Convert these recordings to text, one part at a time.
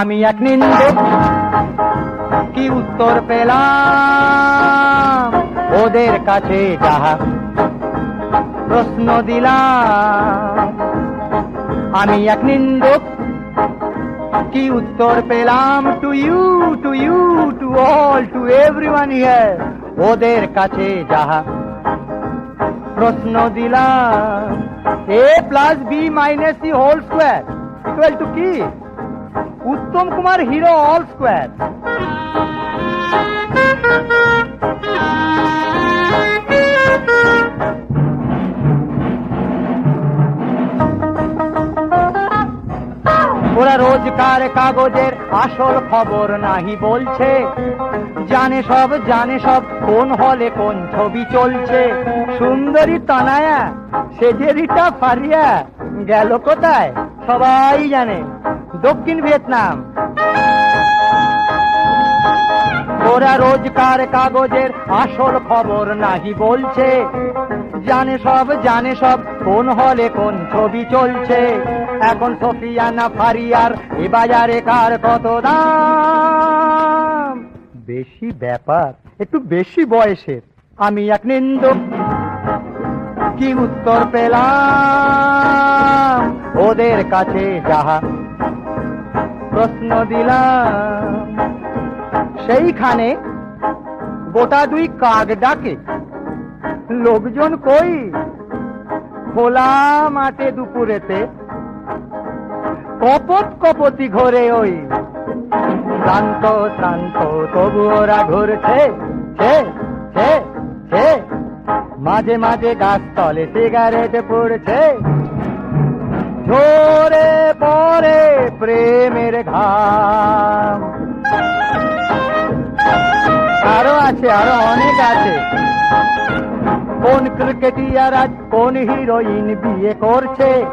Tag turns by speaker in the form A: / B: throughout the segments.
A: আমি এক নিন্দুক কি উত্তর পেলাম? ওদের কাছে যাহা প্রশ্ন দিলাম। আমি এক নিন্দুক। কি উত্তর পেলাম? To you to you to all to everyone here ওদের কাছে যাহা প্রশ্ন দিলাম। A plus B minus C whole square equal to কি? Uttam Kumar hero all square রোজকার কাগজের আসল খবর নাহি বলছে। জানে সব জানে সব, কোন হলে কোন ছবি চলছে। সুন্দরী তানায়া সেজেরিটা ফারিয়া, গেল কোথায়? সবাই জানে। দক্ষিণ ভিয়েতনাম। ওরা রোজকার কাগজের আসল খবর নাহি বলছে। জানে সব জানে সব, কোন হলে কোন ছবি চলছে? এখন সফিয়ানা ফারিয়ার এ বাজারে কার কত দাম? বেশি ব্যাপার, একটু বেশি বয়সের, আমি এক নিন্দুক কি উত্তর পেলাম? ওদের কাছে যাহা প্রশ্ন দিলাম। সেইখানে গোটা দুই কাক ডাকে। লোকজন কই? খোলা মাঠে দুপুরেতে কপত কপতি ঘরে ওই। শান্ত শান্ত, তবু ওরা ঘুরছে মাঝে মাঝে গাছ তলে সিগারেট পড়ছে। ঝরে পরে প্রেমের ঘাম। আরও আছে, আরও অনেক আছে। কোন ক্রিকেটিয়ার আজ কোন হিরোইন বিয়ে করছে?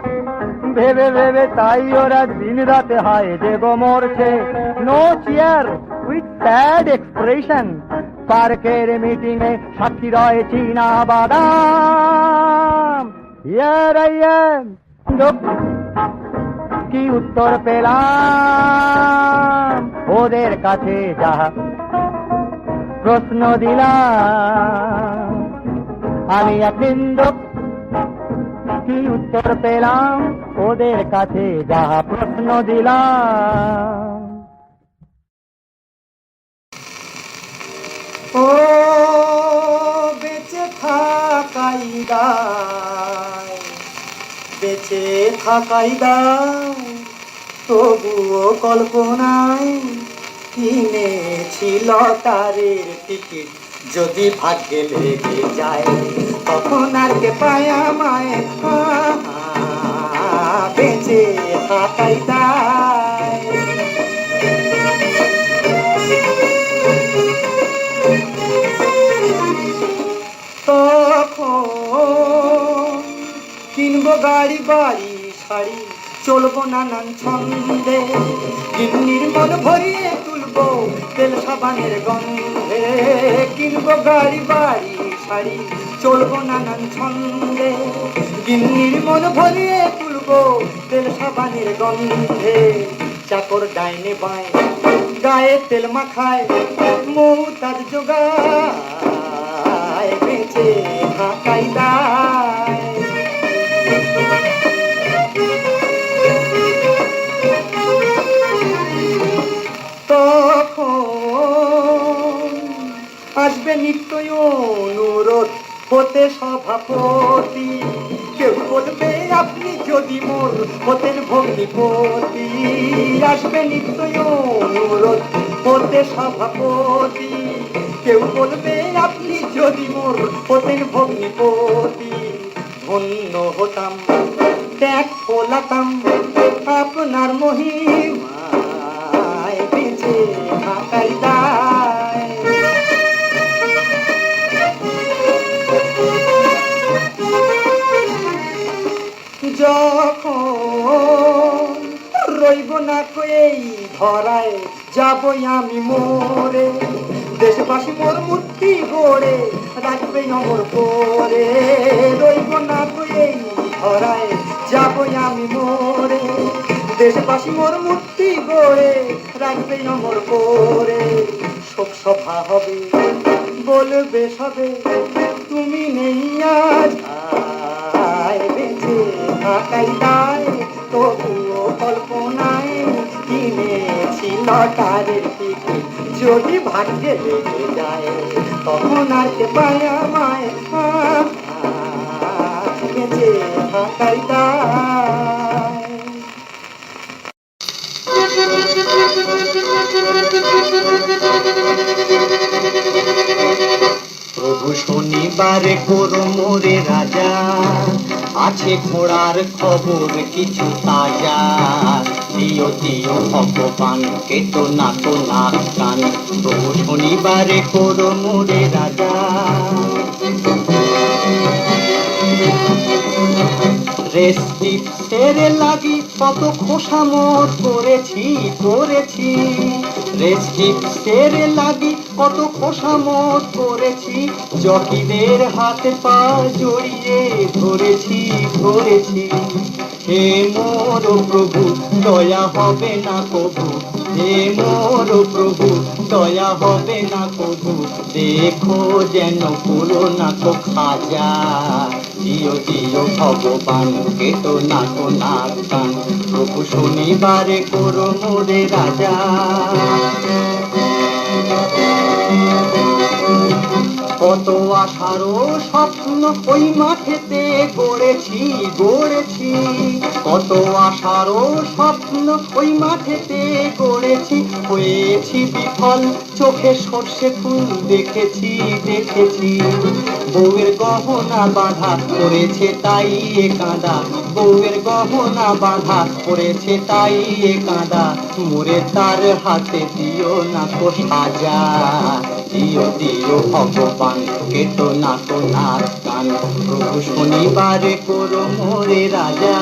A: ভেবে ভেবে তাই ওরা দিন রাতে হয় দেব মরছে। No chair with sad expression পার্কের মিটিং এ সাক্ষী রয়ে চীনা বাদাম। ইয়ার কি উত্তর পেলাম? ওদের কাছে যাহা প্রশ্ন দিলাম। আমি এক কি উত্তর পেলাম? ওদের কাছে যাহা প্রশ্ন দিলাম।
B: ও বেঁচে থাকাই দায়, বেঁচে থাকাই দায়। তবুও কল্পনায় কিনেছিল তারের টিকিট। যদি ভাগ্যে লেগে যায়, তখন আর কে পায় আমায় বেঁচে তখন কিনবো গাড়ি, বাড়ি, শাড়ি, চলবো নানান ছন্দে। গিন্নির মন ভরিয়ে তুলবো তেল সাবানের গন্ধে। কিনবো গাড়ি, বাড়ি শাড়ি চলবো নানান ছন্দে। গিন্নির মন ভরিয়ে তুলবো তেল সাবানের গন্ধে। চাকর ডাইনে বাঁয়, গায়ে তেল মাখায় মৌ তার জোগায়, বেঁচে থাকাই দায়। তখন আসবে নিত্যই অনুরোধ, হতে সভাপতি। কেউ বলবে, আপনি যদি মোর হতেন ভগ্নিপতি। আসবে নিত্যই অনুরোধ, হতে সভাপতি। কেউ বলবে, আপনি যদি মোর হতেন ভগ্নিপতি। ধন্য হতাম, ত্যাগ পোলাতাম আপনার দায় যখন
A: রইব না কই ধরায় যাবই আমি মোরে দেশবাসী মোর মূর্তি গড়ে রাখবে অমর করে রইব না কই ধরায় যাবই আমি মোরে দেশবাসী মোর মূর্তি গড়ে রাখবে অমর করে। শোক সভা হবে, বলবে সবে, তুমি নেই আজ আয় বেঁচে থাকাই দায়, তবুও কল্পনায় কিনেছি লটারের টিকিট। যদি ভাগ্যে লেগে যায়, তখন আর কে পায় আমায়? বেঁচে থাকাই দায়। প্রভু শনিবারে করো মোরে রাজা। আছে ঘোড়ার খবর, কিছু তাজা। দিও দিও ভগবান, কেটো না তো নাক কান। প্রভু শনিবারে করো মোরে রাজা। রেস্টিপসের লাগি, কত খোসামত করেছি করেছি। রেস্টিপসের লাগি, কত খোসামত করেছি, জকিদের হাতে পা জড়িয়ে ধরেছি ধরেছি। হে মোর প্রভু, দয়া হবে না কবু। হে মোর প্রভু, দয়া হবে না কবু। দেখো যেন পুরো না তো খাজা দিও ভগবান কেটো না তো না কান প্রভু শনিবারে করো মোরে রাজা। কত আশারও স্বপ্ন ওই মাঠেতে গড়েছি গড়েছি। কত আশারও স্বপ্ন ওই মাঠেতে গড়েছি, হয়েছি বিফল। চোখে সর্ষে ফুল দেখেছি দেখেছি। বউয়ের গহনা বাঁধা করেছে তাই এ কাঁদা। বউয়ের গহনা বাঁধা করেছে তাই এ কাঁদা। মোরে তার হাতে দিও না তো সাজা। দিও দিও ভগবান, কেটো না তো নাক কান প্রভু শনিবারে করো মোরে রাজা।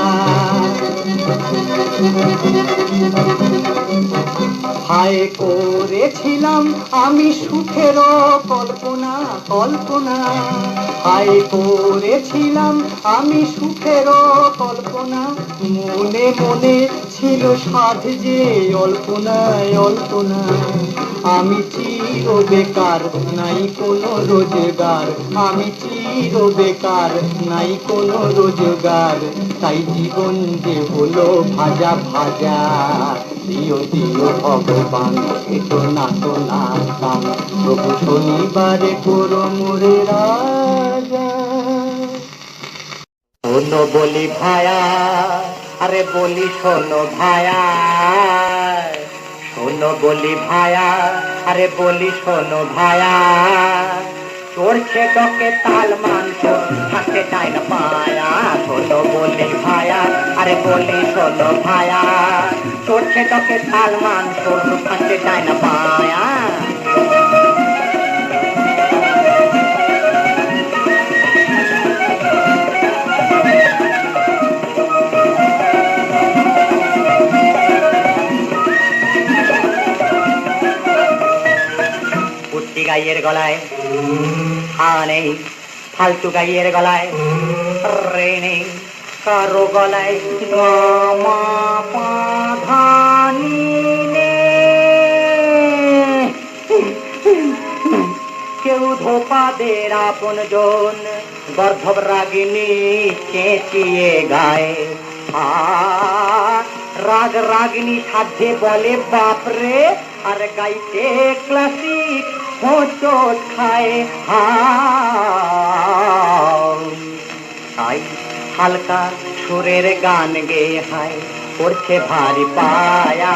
A: হায় করেছিলাম আমি সুখের কল্পনা কল্পনা। হায় করেছিলাম আমি সুখের কল্পনা। মনে মনে ছিল সাধ যে অল্পনায় অল্পনা আমি চির বেকার, নাই কোনো রোজগার। আমি চির বেকার, নাই কোনো রোজগার। তাই জীবন যে হলো ভাজা ভাজা। দিও দিও ভগবান এতো না তো না কাম প্রভু শনিবারে করো মোরে রাজা। বলি ভায়া, আরে বলি শোনো ভায়া। শোনো বলি ভায়া, আরে বলি শোনো ভায়া। চড়ছে ডকে তাল মাংস, হাতে টাইন পায়া শোনো বলি ভায়া, আরে বলি শোনো ভায়া। চড়ছে ডকে তাল মাংস, হাতে টাইন পায়া। গাইয়ের গলায়। হা নেই ফালতু গাইয়ের গলায় রে নেই কারও গলায়। কেউ ধোপাদের আপন জন গর্ধব রাগিনী চেঁচিয়ে গায় রাগ রাগিনী সাধ্যে বলে, বাপরে, আর গাইতে ক্লাসিক হোঁচট খায় হা তাই হালকা সুরের গান গেয়ে হায় করছে ভারী পায়া।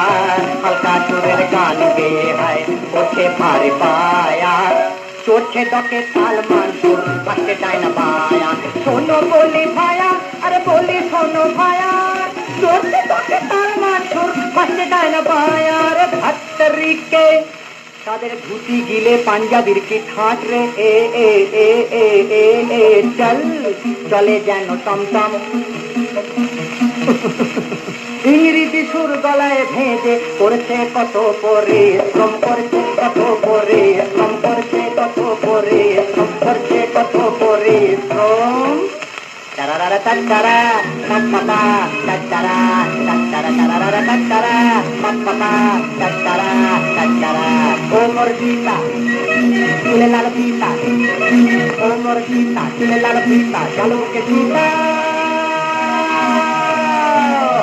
A: হালকা সুরের গান গেয়ে হায় করছে ভারী পায়া। চড়ছে ডকে তাল মানসুর পাশে ডাইনা বায়া। শোনো বলি ভায়া, আরে বলি শোনো ভায়া। চড়ছে ডকে তাল মানসুর পাশে ডাইনা বায়া। রে ভাত্তরিকে তাদের ধুতি গিলে পাঞ্জাবির কি ঠাট রে? এ এ এ এ এ এ, চল, চলে যেন টমটম। ইংরেজি সুর গলায় ভেজে করছে কত পরিশ্রম করছে কত পরিশ্রম করছে কত পরিশ্রম করছে কত Tattara, tattata, tattara, tattara, tararara tattara, tattata, tattara, tattara. O mordita, chile la lupita, o mordita, chile la lupita, chalo que chita.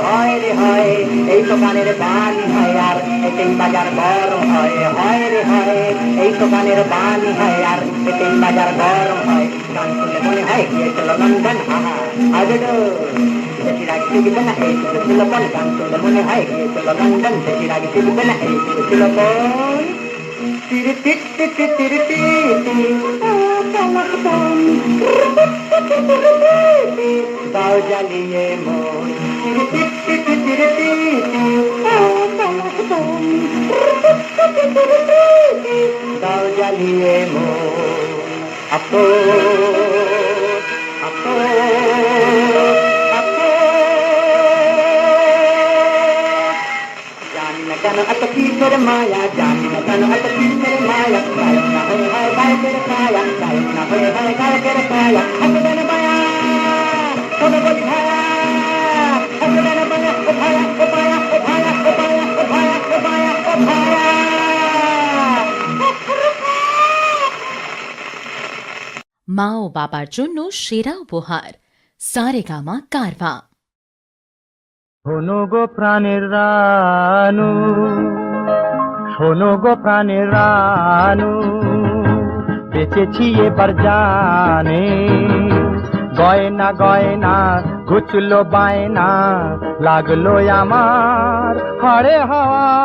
A: হয় রে হয় এই তো গানের বাণী হয় আর এতেই বাজার গরম হয় হয় রে হয় এই তো গানের বাণী হয় আর এতেই বাজার গরম হয় গান শুনলে মনে হয় গিয়েছিল লন্ডন হাহা আজেডো বেশি রাগ শিখবে না এই শুধু ছিল পন গান শুনলে মনে হয় গিয়েছিল লন্ডন বেশি রাগ শিখবে না এই শুধু ছিল পন তিরি টিট টিট তিরি দাও জ্বালিয়ে মন। তিরি টিট টিট তিরি দাও জ্বালিয়ে মন। जान त न अीर मायान त न कीसर माल
C: মা ও বাবার জন্য সেরা উপহার। সারেগামা কারভা।
D: শোনো গো প্রাণের রানু, শোনো গো প্রাণের রানু, বেঁচেছি এবার জানে। গয়না গয়না ঘুচলো বায়না, লাগল আমার হরে হাওয়া।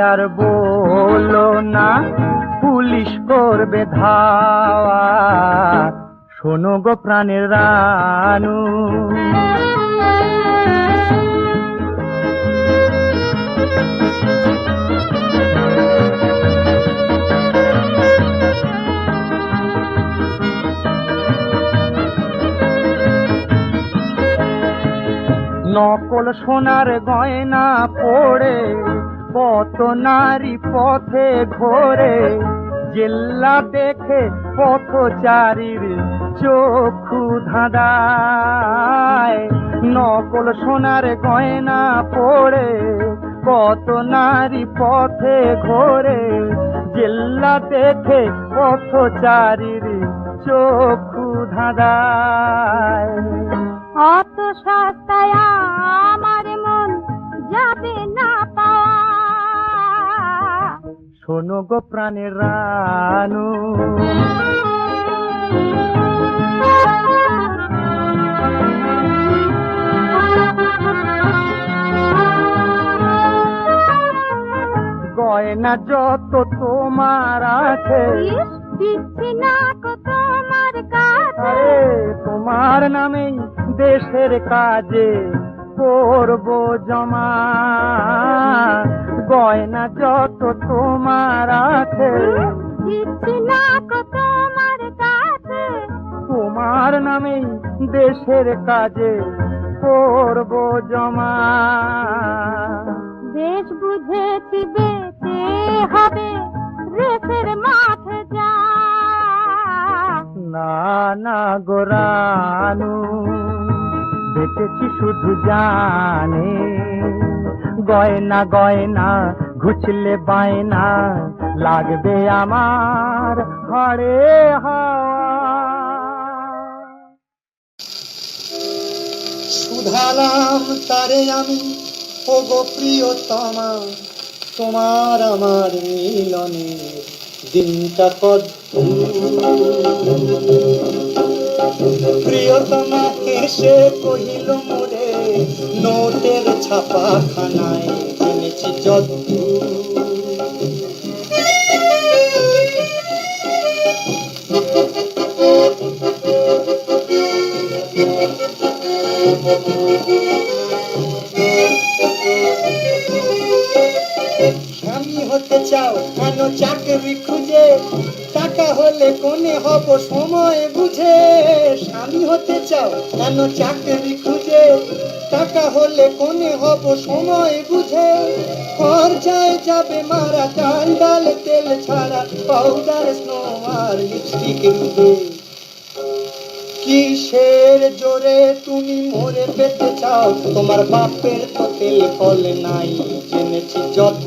D: আর বলো না পুলিশ করবে ধাওয়া। শোনো গো প্রাণের রানু। নকল সোনার গয়না পড়ে কত নারী পথে ঘোরে, জেল্লা দেখে পথচারীর চক্ষু ধাঁধায়। নকল সোনার গয়না পড়ে কত নারী পথে ঘোরে, জেল্লা দেখে পথচারীর চক্ষু ধাঁধায়।
E: অত
D: শোনো গো প্রাণের রানু। গয়না যত তোমার আছে
E: দিচ্ছি না তোমার কাছে।
D: তোমার নামেই দেশের কাজে করব জমা। গয়না যত তোমার আছে
E: তোমার
D: নামেই দেশের কাজে করব জমা।
E: দেশ বুঝেছি বেঁচে হবে রেসের মাঠে যা।
D: না না গোরানু বেঁচেছি শুধু জানে। গয়না গয়না, ঘুচলে বায়না, লাগবে আমার হাওয়া।
F: শুধালাম তারে আমি ও গো প্রিয়তমা,
A: তোমার আমার মিলনে দিনটা কত। প্রিয়তমা হেসে কহিল, মোরে নোটের ছাপা খানায় স্বামী হতে চাও কেন চাকরি খুঁজে? টাকা হলে কোনে হব সময় বুঝে স্বামী হতে চাও কেন চাকরি খুঁজে? টাকা হলে কোনে হব সময় বুঝে। খরচায় যাবে মারা ডাল ডাল, তেল ছাড়া পাউডার স্নো আর লিপস্টিক কিসের জোরে তুমি মরে পেতে চাও? তোমার বাপের তো তেল ফল নাই জেনেছি যত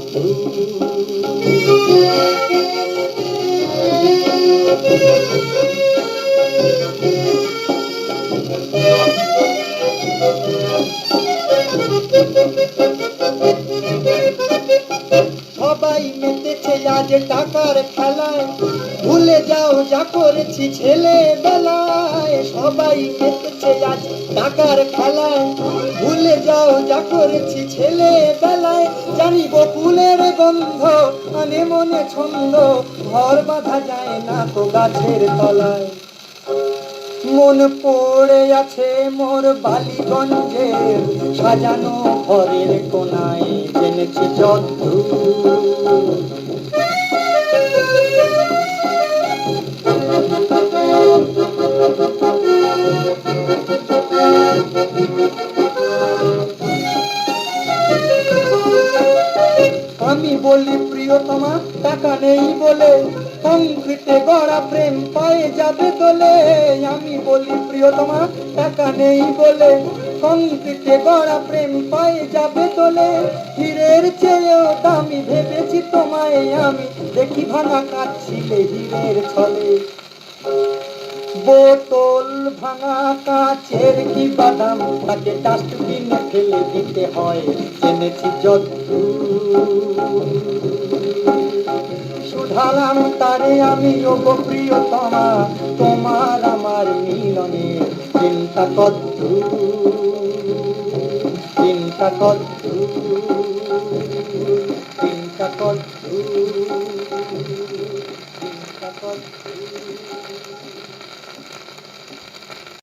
A: টাকার খেলায়। ভুলে যাও যা করেছি ছেলে বেলায় সবাই মেতেছে আজ টাকার খেলায়। ভুলে যাও যা করেছি ছেলে বেলায় জানি বকুলের গন্ধ, আনে মনে ছন্দ। ঘর বাঁধা যায় না তো গাছের তলায়। মন পড়ে আছে মোর বালিগঞ্জের সাজানো ঘরের কোনায় জেনেছি যত আমি বলি, প্রিয়তমা, টাকা নেই বলে গড়া প্রেম পায়ে যাবে দোলে। আমি বলি, প্রিয়তমা টাকা নেই বলে। কংক্রিটে গড়া প্রেম পায়ে যাবে দোলে। হীরের চেয়েও দামি ভেবেছি তোমায় আমি। দেখি ভাঙা কাচ্ছিলে হীরের ছলে। বোতল ভাঙা কাচের কি বাদাম? তাকে ডাস্টবিনে ফেলে দিতে হয়, জেনেছি যত শুধালাম তারে আমি যোগ প্রিয়তমা। তোমার আমার মিলনে চিন্তা কদ্দু চিন্তা কদ্দু চিন্তা কদ্দু